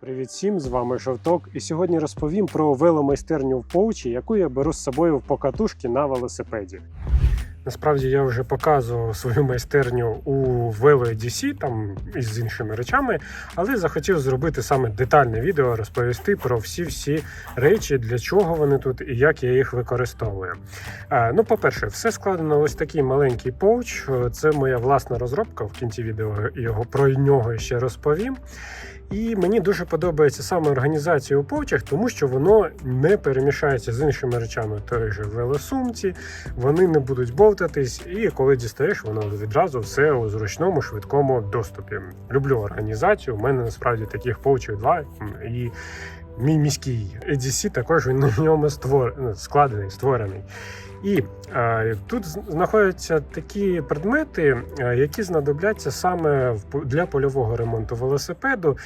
Привіт всім, з вами Жовток. І сьогодні розповім про веломайстерню в Повчі, яку я беру з собою в покатушки на велосипеді. Насправді я вже показував свою майстерню у Velo DC, там із іншими речами, але захотів зробити саме детальне відео, розповісти про всі-всі речі, для чого вони тут і як я їх використовую. Е, Ну, по-перше, все складено ось такий маленький поуч. Це моя власна розробка. В кінці відео його про нього ще розповім. І мені дуже подобається саме організація у повчах, тому що воно не перемішається з іншими речами. Той же велосумці, вони не будуть бовтатись, і коли дістаєш, воно відразу все у зручному, швидкому доступі. Люблю організацію. У мене насправді таких повчів два і. Мій міський EDC також він на ньому створ... ну, складений, створений. І тут знаходяться такі предмети, е, які знадобляться саме для польового ремонту велосипеду.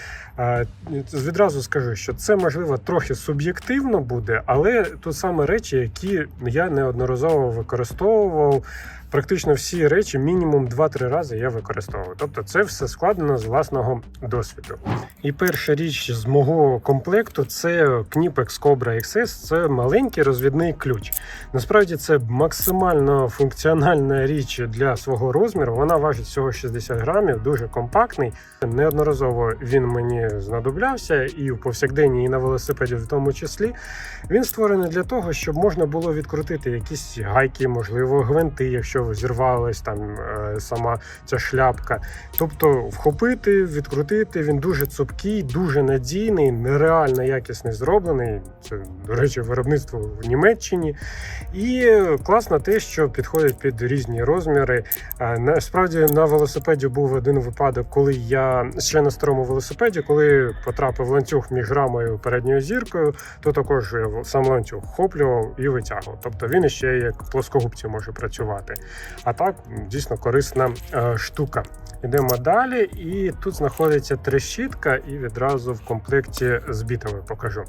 Відразу скажу, що це можливо трохи суб'єктивно буде, але тут саме речі, які я неодноразово використовував. Практично всі речі мінімум 2-3 рази я використовував. Тобто це все складено з власного досвіду. І перша річ з мого комплекту це Knipex Cobra XS. Це маленький розвідний ключ. Насправді це максимально функціональна річ для свого розміру. Вона важить всього 60 грамів, дуже компактний. Неодноразово він мені знадоблявся і в повсякденні, і на велосипеді, в тому числі. Він створений для того, щоб можна було відкрутити якісь гайки, можливо, гвинти, якщо зірвалась там е, сама ця шляпка. Тобто вхопити, відкрутити. Він дуже цупкий, дуже надійний, нереально якісний зроблений. Це, до речі, виробництво в Німеччині. І класно те, що підходить під різні розміри. Насправді на велосипеді був один випадок, коли я ще на старому велосипеді, коли потрапив ланцюг між рамою передньою зіркою, то також сам ланцюг хоплював і витягував. Тобто він ще як плоскогубці може працювати. А так дійсно корисна е, штука. Йдемо далі, і тут знаходиться трещітка, і відразу в комплекті з бітами покажу.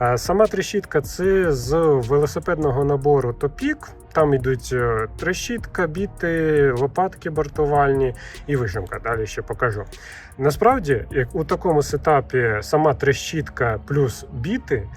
Е, Сама трещітка це з велосипедного набору Топік. Там йдуть е, трещітка, біти, лопатки бортувальні і вижимка. Далі ще покажу. Насправді, як у такому сетапі сама трещітка плюс біти.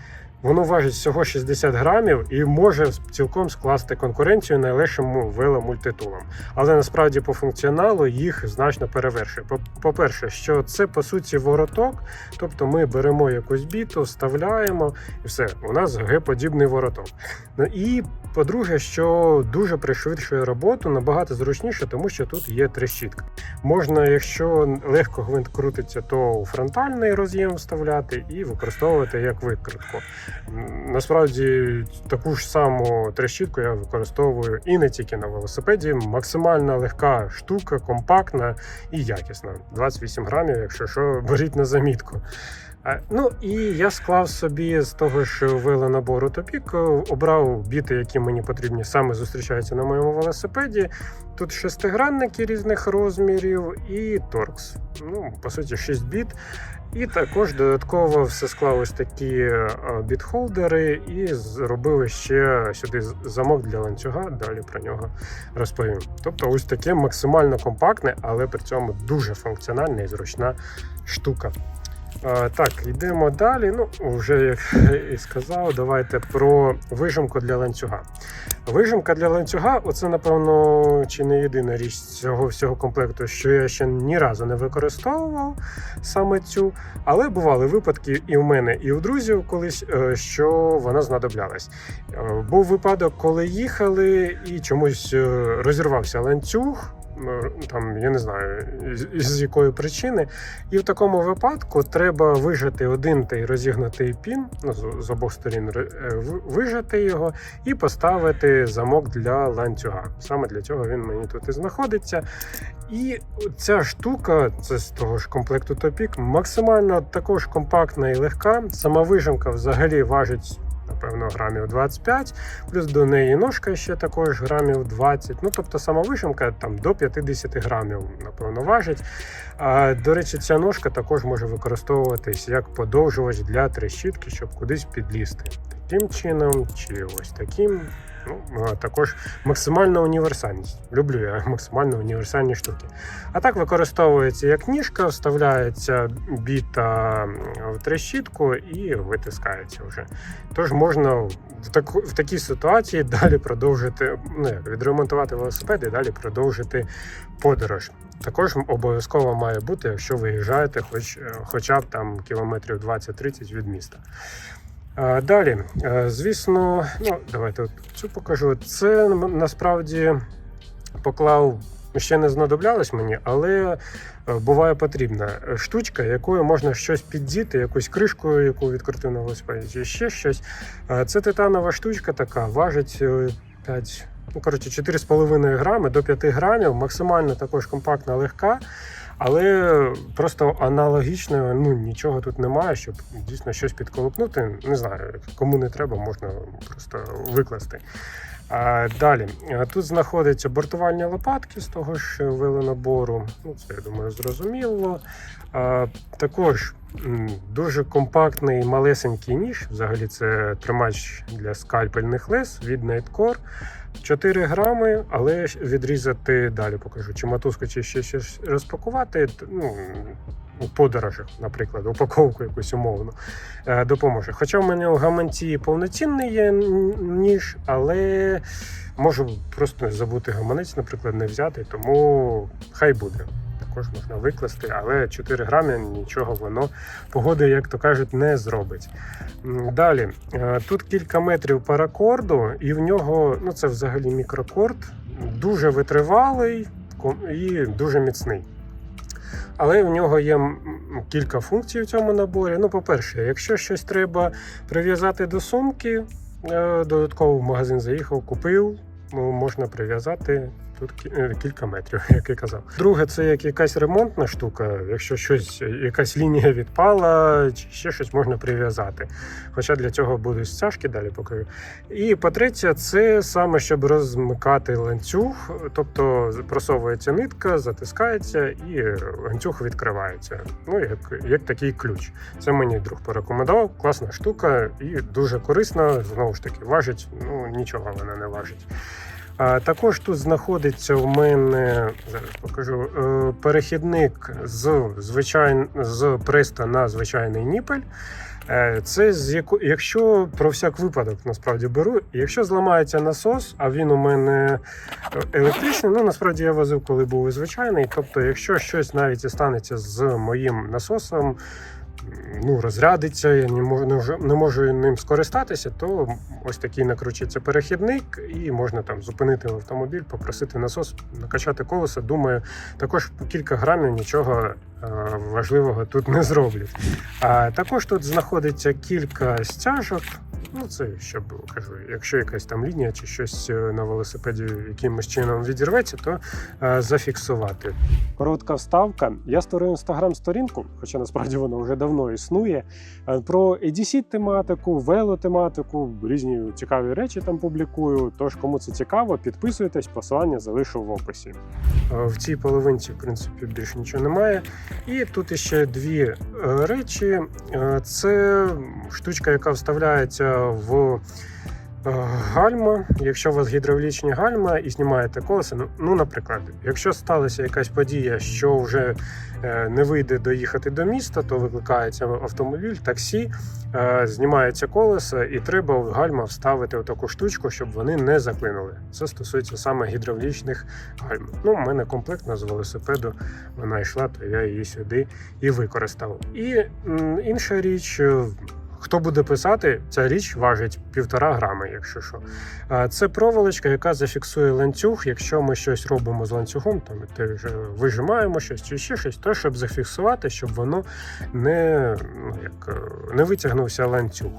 Воно важить всього 60 грамів і може цілком скласти конкуренцію найлегшим веломультитулам. Але насправді по функціоналу їх значно перевершує. По- По-перше, що це по суті вороток, тобто ми беремо якусь біту, вставляємо і все, у нас Г-подібний вороток. Ну і по-друге, що дуже пришвидшує роботу, набагато зручніше, тому що тут є трещітка. Можна, якщо легко гвинт крутиться, то у фронтальний роз'єм вставляти і використовувати як викрутку. Насправді таку ж саму трещітку я використовую і не тільки на велосипеді. Максимально легка штука, компактна і якісна. 28 грамів, якщо що, беріть на замітку. Ну і я склав собі з того ж велонабору Топік, е, обрав біти, які мені потрібні, саме зустрічаються на моєму велосипеді. Тут шестигранники різних розмірів і торкс. Ну, по суті, 6 біт. І також додатково все склав ось такі е, бітхолдери і зробили ще сюди замок для ланцюга. Далі про нього розповім. Тобто, ось таке максимально компактне, але при цьому дуже функціональна і зручна штука. Так, йдемо далі. Ну, вже як і сказав, давайте про вижимку для ланцюга. Вижимка для ланцюга оце, напевно, чи не єдина річ цього всього комплекту, що я ще ні разу не використовував саме цю. Але бували випадки і в мене, і у друзів колись, е, що вона знадоблялась. Е, Був випадок, коли їхали і чомусь е, розірвався ланцюг. Е, Там я не знаю з- якої причини, і в такому випадку треба вижати один той розігнутий пін ну, з, обох сторін е, ви- вижати його і поставити замок для ланцюга. Саме для цього він мені тут і знаходиться. І ця штука, це з того ж комплекту Топік, максимально також компактна і легка. Сама вижимка взагалі важить. Напевно, грамів 25, плюс до неї ножка ще також грамів 20. Ну, тобто сама вишимка там до 50 грамів, напевно, важить. А, до речі, ця ножка також може використовуватись як подовжувач для трещітки, щоб кудись підлізти. Таким чином, чи ось таким. Ну, також максимальна універсальність. Люблю я максимально універсальні штуки. А так використовується як ніжка, вставляється біта в трещітку і витискається вже. Тож можна в, таку, в такій ситуації далі продовжити, ну, як, відремонтувати велосипед і далі продовжити подорож. Також обов'язково має бути, якщо виїжджаєте хоч, е, хоча б там кілометрів 20-30 від міста. Далі, е, звісно, ну давайте от цю покажу. Це насправді поклав. Ще не знадоблялось мені, але е, буває потрібна штучка, якою можна щось піддіти, якусь кришку, яку відкрутив на велосипеді, чи ще щось. Е, Це титанова штучка така, важить е, 5, ну коротше, 4,5 грами до 5 грамів, максимально також компактна, легка. Але просто аналогічно ну, нічого тут немає, щоб дійсно щось підколопнути. Не знаю, кому не треба, можна просто викласти. Далі, тут знаходяться бортувальні лопатки з того ж велонабору. Ну, це я думаю, зрозуміло. Також дуже компактний малесенький ніж. Взагалі це тримач для скальпельних лез від Nightcore. 4 грами, але відрізати далі покажу. Чи мотузку, чи ще щось розпакувати. Ну, у подорожах, наприклад, упаковку якусь умовну е, допоможе. Хоча в мене у гаманці повноцінний є ніж, але можу просто забути гаманець, наприклад, не взяти, тому хай буде. Також можна викласти, але 4 грами нічого воно погоди, як то кажуть, не зробить. Далі, е, тут кілька метрів паракорду, і в нього, ну це взагалі мікрокорд, дуже витривалий і дуже міцний. Але в нього є кілька функцій в цьому наборі. Ну, по-перше, якщо щось треба прив'язати до сумки, е, додатково в магазин заїхав, купив, ну, можна прив'язати тут е, кілька метрів, як я казав. Друге, це як якась ремонтна штука. Якщо щось, якась лінія відпала, чи ще щось можна прив'язати. Хоча для цього будуть стяжки, далі покажу. І по-третє, це саме щоб розмикати ланцюг, тобто просовується нитка, затискається і ланцюг відкривається. Ну, як, як такий ключ. Це мені друг порекомендував. Класна штука і дуже корисна. Знову ж таки, важить, ну нічого вона не важить. А також тут знаходиться в мене зараз покажу е, перехідник з звичай... з преста на звичайний ніпель. Е, Це з яко... якщо про всяк випадок насправді беру, якщо зламається насос, а він у мене е, електричний, ну насправді я возив, коли був звичайний. Тобто, якщо щось навіть і станеться з моїм насосом, ну розрядиться, я не можу, не можу- ним скористатися, то ось такий накручується перехідник, і можна там зупинити автомобіль, попросити насос, накачати колеса. Думаю, також кілька грамів нічого е, важливого тут не зроблять. А також тут знаходиться кілька стяжок. Ну, це щоб кажу, якщо якась там лінія чи щось е, на велосипеді якимось чином відірветься, то е, зафіксувати. Коротка вставка. Я створив інстаграм-сторінку, хоча насправді вона вже давно існує. е, Про EDC тематику, велотематику, різні цікаві речі там публікую. Тож, кому це цікаво, підписуйтесь, посилання залишу в описі. Е, В цій половинці, в принципі, більше нічого немає. І тут іще дві речі. Це штучка, яка вставляється в е, гальма. Якщо у вас гідравлічні гальма і знімаєте колеса, ну, ну, наприклад, якщо сталася якась подія, що вже е, не вийде доїхати до міста, то викликається автомобіль, таксі, е, знімається колеса, і треба в гальма вставити отаку штучку, щоб вони не заклинули. Це стосується саме гідравлічних гальм. Ну, у мене комплектна з велосипеду вона йшла, то я її сюди і використав. І інша річ. Хто буде писати, ця річ важить півтора грами, якщо що. Це проволочка, яка зафіксує ланцюг. Якщо ми щось робимо з ланцюгом, там теж вижимаємо щось чи ще щось, то щоб зафіксувати, щоб воно не, ну, як, е, не витягнувся ланцюг.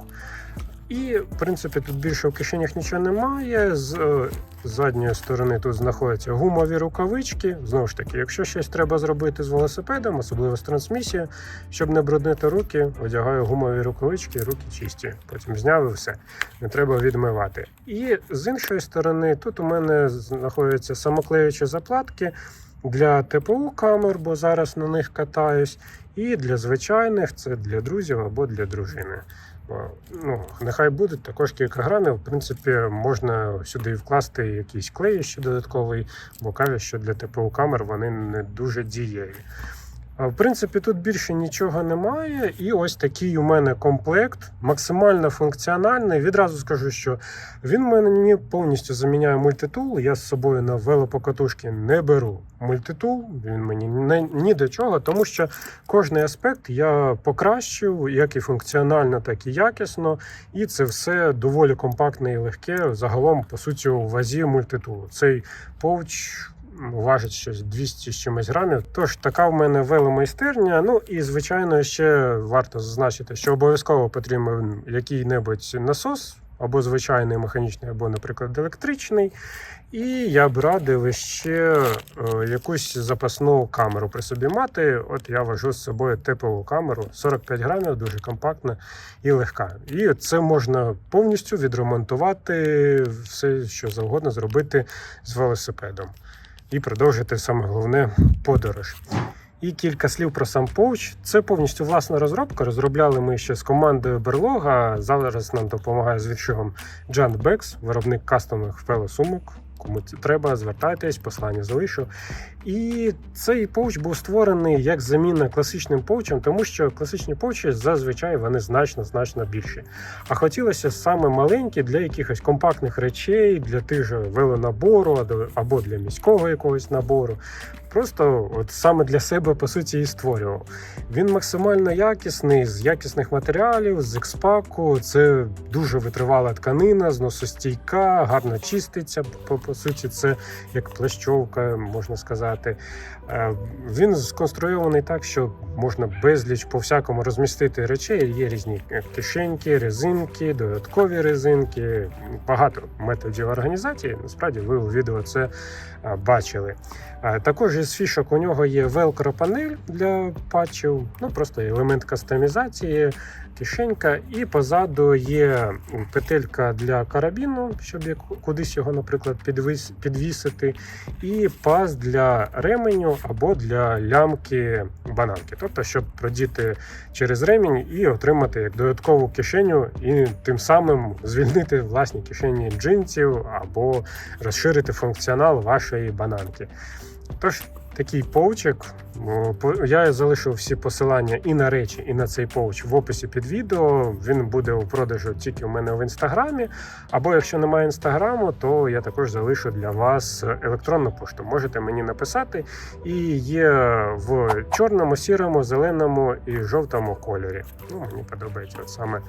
І, в принципі, тут більше в кишенях нічого немає. З е, задньої сторони тут знаходяться гумові рукавички. Знову ж таки, якщо щось треба зробити з велосипедом, особливо з трансмісією, щоб не бруднити руки, одягаю гумові рукавички, руки чисті. Потім зняв і все. Не треба відмивати. І з іншої сторони, тут у мене знаходяться самоклеючі заплатки. для ТПУ камер, бо зараз на них катаюсь, і для звичайних це для друзів або для дружини. Бо, Ну, нехай буде також кілька грамів. В принципі, можна сюди вкласти якийсь клей ще додатковий, бо кажуть, що для ТПУ камер вони не дуже дієві. В принципі, тут більше нічого немає. І ось такий у мене комплект, максимально функціональний. Відразу скажу, що він мені повністю заміняє мультитул. Я з собою на велопокатушки не беру мультитул. Він мені не, ні до чого, тому що кожний аспект я покращив, як і функціонально, так і якісно. І це все доволі компактне і легке. Загалом, по суті, у вазі мультитулу. Цей повч важить щось 200 з чимось грамів. Тож така в мене веломайстерня. Ну і звичайно, ще варто зазначити, що обов'язково потрібен який-небудь насос. Або звичайний механічний, або, наприклад, електричний. І я б радив ще е, якусь запасну камеру при собі мати. От я вожу з собою типову камеру 45 грамів, дуже компактна і легка. І це можна повністю відремонтувати, все що завгодно зробити з велосипедом і продовжити саме головне подорож. І кілька слів про сам поуч. Це повністю власна розробка. Розробляли ми ще з командою Берлога. Зараз нам допомагає з відшивом Джан Бекс, виробник кастомних велосумок. Кому треба, звертайтесь, послання залишу. І цей поуч був створений як заміна класичним поучам, тому що класичні поучі зазвичай вони значно значно більші. А хотілося саме маленькі для якихось компактних речей, для тих же велонабору або для міського якогось набору. Просто от саме для себе по суті і створював. Він максимально якісний, з якісних матеріалів, з експаку. Це дуже витривала тканина, зносостійка, гарно чиститься. По, суті, це як плащовка, можна сказати. Е, Він сконструйований так, що можна безліч по всякому розмістити речей. Є різні кишеньки, резинки, додаткові резинки, багато методів організації. Насправді ви у відео це бачили. Також із фішок у нього є велкро панель для патчів, ну просто елемент кастомізації, кишенька, і позаду є петелька для карабіну, щоб кудись його, наприклад, підвісити, і паз для ременю або для лямки бананки. Тобто, щоб продіти через ремінь і отримати як додаткову кишеню, і тим самим звільнити власні кишені джинсів або розширити функціонал вашої бананки. Тож такий поучик. О, по- Я залишив всі посилання і на речі, і на цей поуч в описі під відео. Він буде у продажу тільки у мене в інстаграмі. Або якщо немає інстаграму, то я також залишу для вас електронну пошту. Можете мені написати. І є в чорному, сірому, зеленому і жовтому кольорі. Ну, мені подобається от саме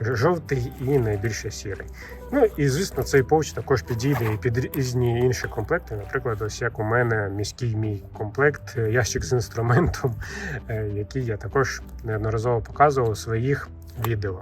жовтий і найбільше сірий. Ну і звісно, цей повч також підійде і під різні інші комплекти. Наприклад, ось як у мене міський мій комплект, е, ящик з інструментом, е, який я також неодноразово показував у своїх відео.